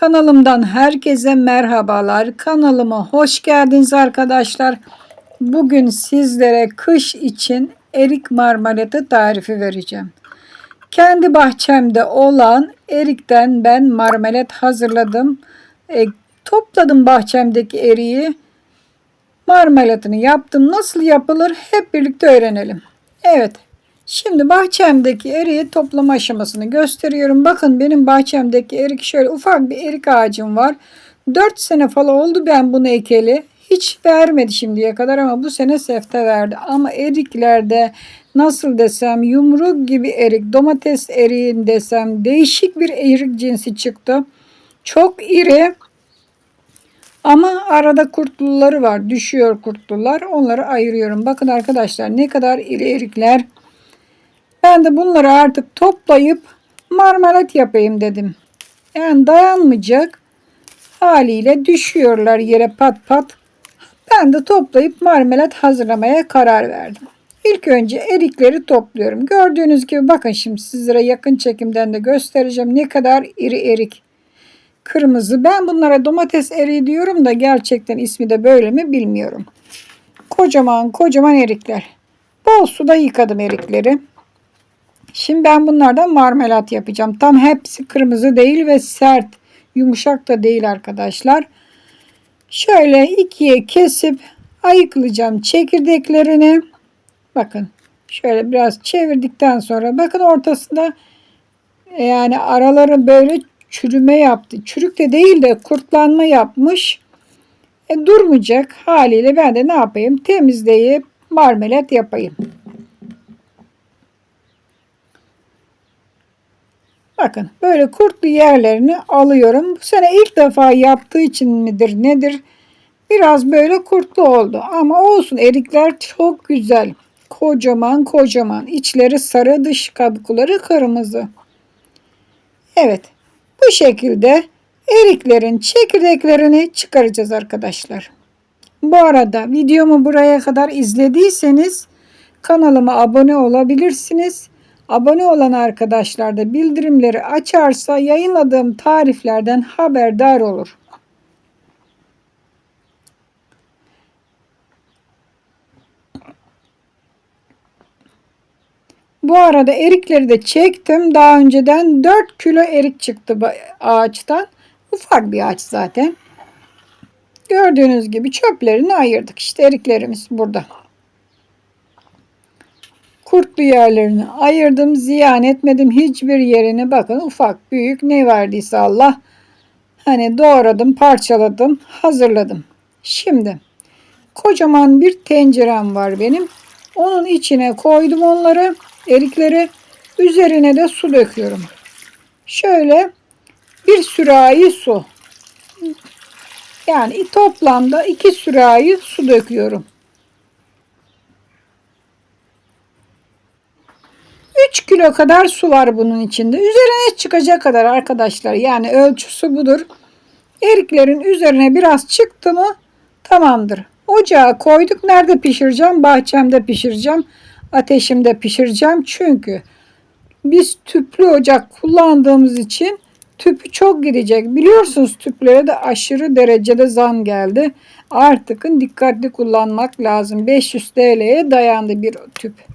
Kanalımdan herkese merhabalar. Kanalıma hoş geldiniz arkadaşlar. Bugün sizlere kış için erik marmelatı tarifi vereceğim. Kendi bahçemde olan erikten ben marmelat hazırladım. E, topladım bahçemdeki eriği. Marmelatını yaptım. Nasıl yapılır hep birlikte öğrenelim. Evet. Şimdi bahçemdeki eriği toplama aşamasını gösteriyorum. Bakın benim bahçemdeki erik şöyle ufak bir erik ağacım var. 4 sene falan oldu ben bunu ekeli. Hiç vermedi şimdiye kadar ama bu sene sefte verdi. Ama eriklerde nasıl desem yumruk gibi erik, domates eriğin desem değişik bir erik cinsi çıktı. Çok iri ama arada kurtluları var. Düşüyor kurtlular. Onları ayırıyorum. Bakın arkadaşlar ne kadar iri erikler. Ben de bunları artık toplayıp marmelat yapayım dedim. Yani dayanmayacak haliyle düşüyorlar yere pat pat. Ben de toplayıp marmelat hazırlamaya karar verdim. İlk önce erikleri topluyorum. Gördüğünüz gibi bakın şimdi sizlere yakın çekimden de göstereceğim ne kadar iri erik. Kırmızı. Ben bunlara domates eriği diyorum da gerçekten ismi de böyle mi bilmiyorum. Kocaman kocaman erikler. Bol suda yıkadım erikleri. Şimdi ben bunlardan marmelat yapacağım. Tam hepsi kırmızı değil ve sert. Yumuşak da değil arkadaşlar. Şöyle ikiye kesip ayıklayacağım çekirdeklerini. Bakın şöyle biraz çevirdikten sonra bakın ortasında yani araları böyle çürüme yaptı. Çürük de değil de kurtlanma yapmış. E, durmayacak haliyle ben de ne yapayım temizleyip marmelat yapayım. Bakın böyle kurtlu yerlerini alıyorum. Bu sene ilk defa yaptığı için midir nedir? Biraz böyle kurtlu oldu. Ama olsun erikler çok güzel. Kocaman kocaman. İçleri sarı dış kabukları kırmızı. Evet. Bu şekilde eriklerin çekirdeklerini çıkaracağız arkadaşlar. Bu arada videomu buraya kadar izlediyseniz kanalıma abone olabilirsiniz. Abone olan arkadaşlar da bildirimleri açarsa yayınladığım tariflerden haberdar olur. Bu arada erikleri de çektim. Daha önceden 4 kilo erik çıktı ağaçtan. Ufak bir ağaç zaten. Gördüğünüz gibi çöplerini ayırdık. İşte eriklerimiz burada kurtlu yerlerini ayırdım. Ziyan etmedim hiçbir yerini. Bakın ufak büyük ne verdiyse Allah. Hani doğradım, parçaladım, hazırladım. Şimdi kocaman bir tencerem var benim. Onun içine koydum onları, erikleri. Üzerine de su döküyorum. Şöyle bir sürahi su. Yani toplamda iki sürahi su döküyorum. 3 kilo kadar su var bunun içinde. Üzerine çıkacak kadar arkadaşlar. Yani ölçüsü budur. Eriklerin üzerine biraz çıktı mı tamamdır. Ocağa koyduk. Nerede pişireceğim? Bahçemde pişireceğim. Ateşimde pişireceğim. Çünkü biz tüplü ocak kullandığımız için tüpü çok gidecek. Biliyorsunuz tüplere de aşırı derecede zam geldi. Artık dikkatli kullanmak lazım. 500 TL'ye dayandı bir tüp.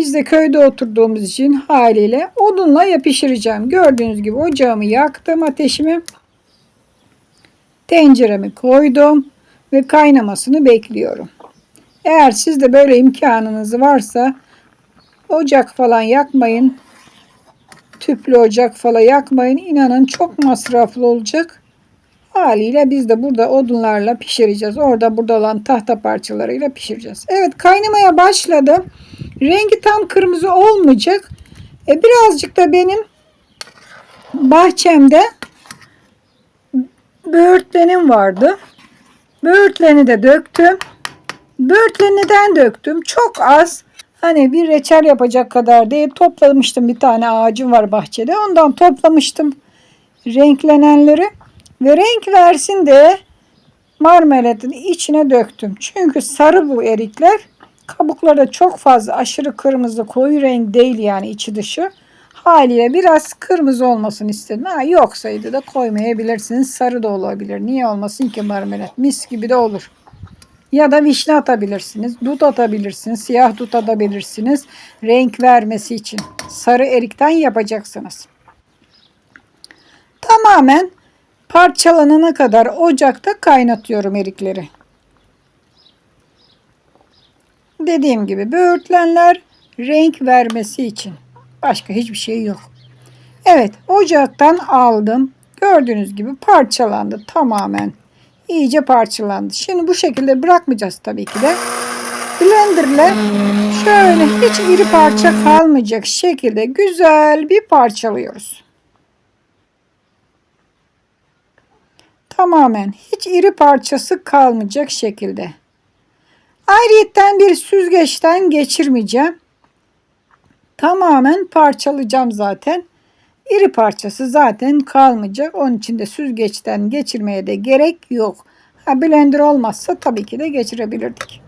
Biz de köyde oturduğumuz için haliyle odunla yapıştıracağım. Gördüğünüz gibi ocağımı yaktım ateşimi. Tenceremi koydum ve kaynamasını bekliyorum. Eğer sizde böyle imkanınız varsa ocak falan yakmayın. Tüplü ocak falan yakmayın. İnanın çok masraflı olacak. Haliyle biz de burada odunlarla pişireceğiz. Orada burada olan tahta parçalarıyla pişireceğiz. Evet kaynamaya başladı. Rengi tam kırmızı olmayacak. E, birazcık da benim bahçemde böğürtlenim vardı. Böğürtleni de döktüm. Böğürtleni neden döktüm? Çok az. Hani bir reçel yapacak kadar değil. Toplamıştım bir tane ağacım var bahçede. Ondan toplamıştım renklenenleri. Ve renk versin de marmelatın içine döktüm. Çünkü sarı bu erikler. Kabukları çok fazla aşırı kırmızı koyu renk değil yani içi dışı. Haliyle biraz kırmızı olmasını istedim. Ha, yoksaydı da koymayabilirsiniz. Sarı da olabilir. Niye olmasın ki marmelat? Mis gibi de olur. Ya da vişne atabilirsiniz. Dut atabilirsiniz. Siyah dut atabilirsiniz. Renk vermesi için. Sarı erikten yapacaksınız. Tamamen parçalanana kadar ocakta kaynatıyorum erikleri. Dediğim gibi böğürtlenler renk vermesi için. Başka hiçbir şey yok. Evet ocaktan aldım. Gördüğünüz gibi parçalandı tamamen. İyice parçalandı. Şimdi bu şekilde bırakmayacağız tabii ki de. Blenderle şöyle hiç iri parça kalmayacak şekilde güzel bir parçalıyoruz. Tamamen hiç iri parçası kalmayacak şekilde. Ayrıyetten bir süzgeçten geçirmeyeceğim. Tamamen parçalayacağım zaten. İri parçası zaten kalmayacak. Onun için de süzgeçten geçirmeye de gerek yok. Ha, blender olmazsa tabii ki de geçirebilirdik.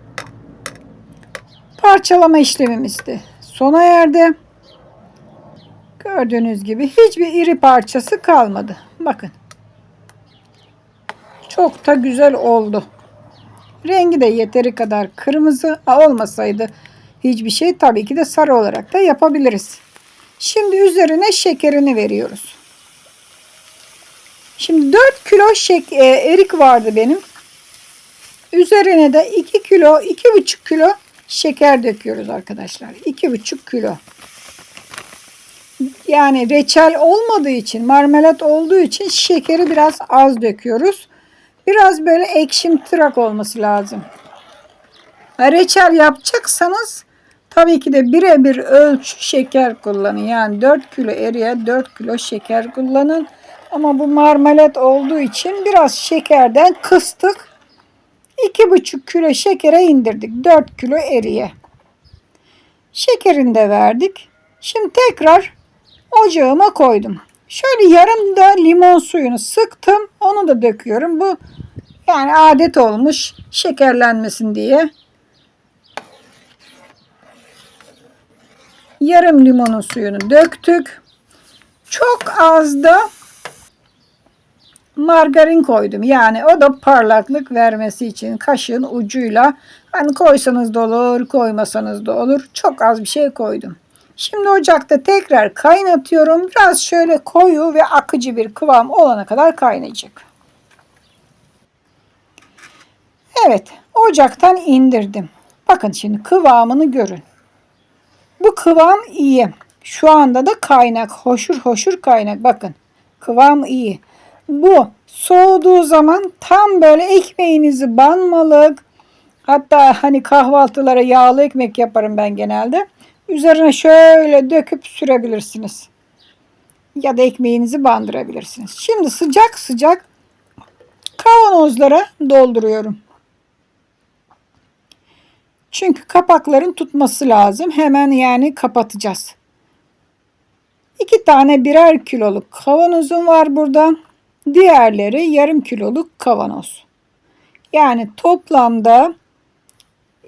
Parçalama işlemimiz de sona erdi. Gördüğünüz gibi hiçbir iri parçası kalmadı. Bakın. Çok da güzel oldu. Rengi de yeteri kadar kırmızı olmasaydı hiçbir şey tabii ki de sarı olarak da yapabiliriz. Şimdi üzerine şekerini veriyoruz. Şimdi 4 kilo şek e, erik vardı benim. Üzerine de 2 kilo, 2,5 kilo şeker döküyoruz arkadaşlar. 2,5 kilo. Yani reçel olmadığı için, marmelat olduğu için şekeri biraz az döküyoruz. Biraz böyle ekşimtırak olması lazım. Reçel yapacaksanız tabii ki de birebir ölçü şeker kullanın. Yani 4 kilo eriye 4 kilo şeker kullanın. Ama bu marmelat olduğu için biraz şekerden kıstık. 2,5 kilo şekere indirdik. 4 kilo eriye. Şekerini de verdik. Şimdi tekrar ocağıma koydum. Şöyle yarım da limon suyunu sıktım. Onu da döküyorum. Bu yani adet olmuş şekerlenmesin diye. Yarım limonun suyunu döktük. Çok az da margarin koydum. Yani o da parlaklık vermesi için kaşığın ucuyla hani koysanız da olur, koymasanız da olur. Çok az bir şey koydum. Şimdi ocakta tekrar kaynatıyorum. Biraz şöyle koyu ve akıcı bir kıvam olana kadar kaynayacak. Evet, ocaktan indirdim. Bakın şimdi kıvamını görün. Bu kıvam iyi. Şu anda da kaynak, hoşur hoşur kaynak. Bakın, kıvam iyi. Bu soğuduğu zaman tam böyle ekmeğinizi banmalık, hatta hani kahvaltılara yağlı ekmek yaparım ben genelde. Üzerine şöyle döküp sürebilirsiniz. Ya da ekmeğinizi bandırabilirsiniz. Şimdi sıcak sıcak kavanozlara dolduruyorum. Çünkü kapakların tutması lazım. Hemen yani kapatacağız. İki tane birer kiloluk kavanozum var burada. Diğerleri yarım kiloluk kavanoz. Yani toplamda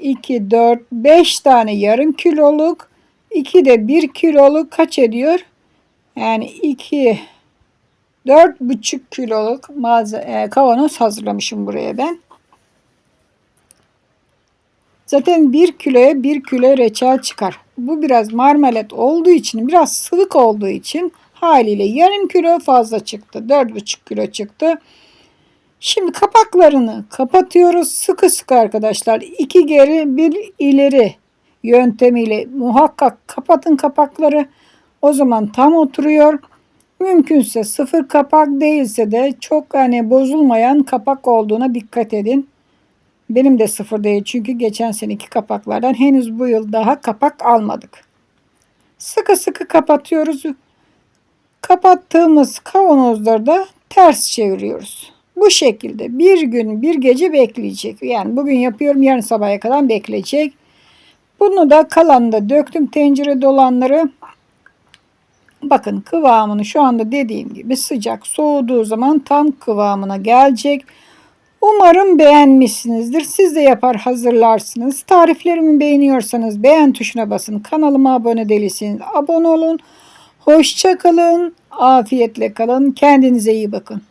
2, 4, 5 tane yarım kiloluk 2 de 1 kiloluk kaç ediyor? Yani 2 4,5 kiloluk malzeme, kavanoz hazırlamışım buraya ben. Zaten 1 kiloya 1 kilo reçel çıkar. Bu biraz marmelat olduğu için, biraz sıvık olduğu için haliyle yarım kilo fazla çıktı. 4,5 kilo çıktı. Şimdi kapaklarını kapatıyoruz. Sıkı sıkı arkadaşlar. iki geri bir ileri yöntemiyle muhakkak kapatın kapakları. O zaman tam oturuyor. Mümkünse sıfır kapak değilse de çok hani bozulmayan kapak olduğuna dikkat edin. Benim de sıfır değil çünkü geçen seneki kapaklardan henüz bu yıl daha kapak almadık. Sıkı sıkı kapatıyoruz. Kapattığımız kavanozları da ters çeviriyoruz. Bu şekilde bir gün bir gece bekleyecek. Yani bugün yapıyorum yarın sabaha kadar bekleyecek. Bunu da kalanında döktüm tencere dolanları. Bakın kıvamını şu anda dediğim gibi sıcak soğuduğu zaman tam kıvamına gelecek. Umarım beğenmişsinizdir. Siz de yapar hazırlarsınız. Tariflerimi beğeniyorsanız beğen tuşuna basın. Kanalıma abone değilseniz abone olun. Hoşça kalın, afiyetle kalın, kendinize iyi bakın.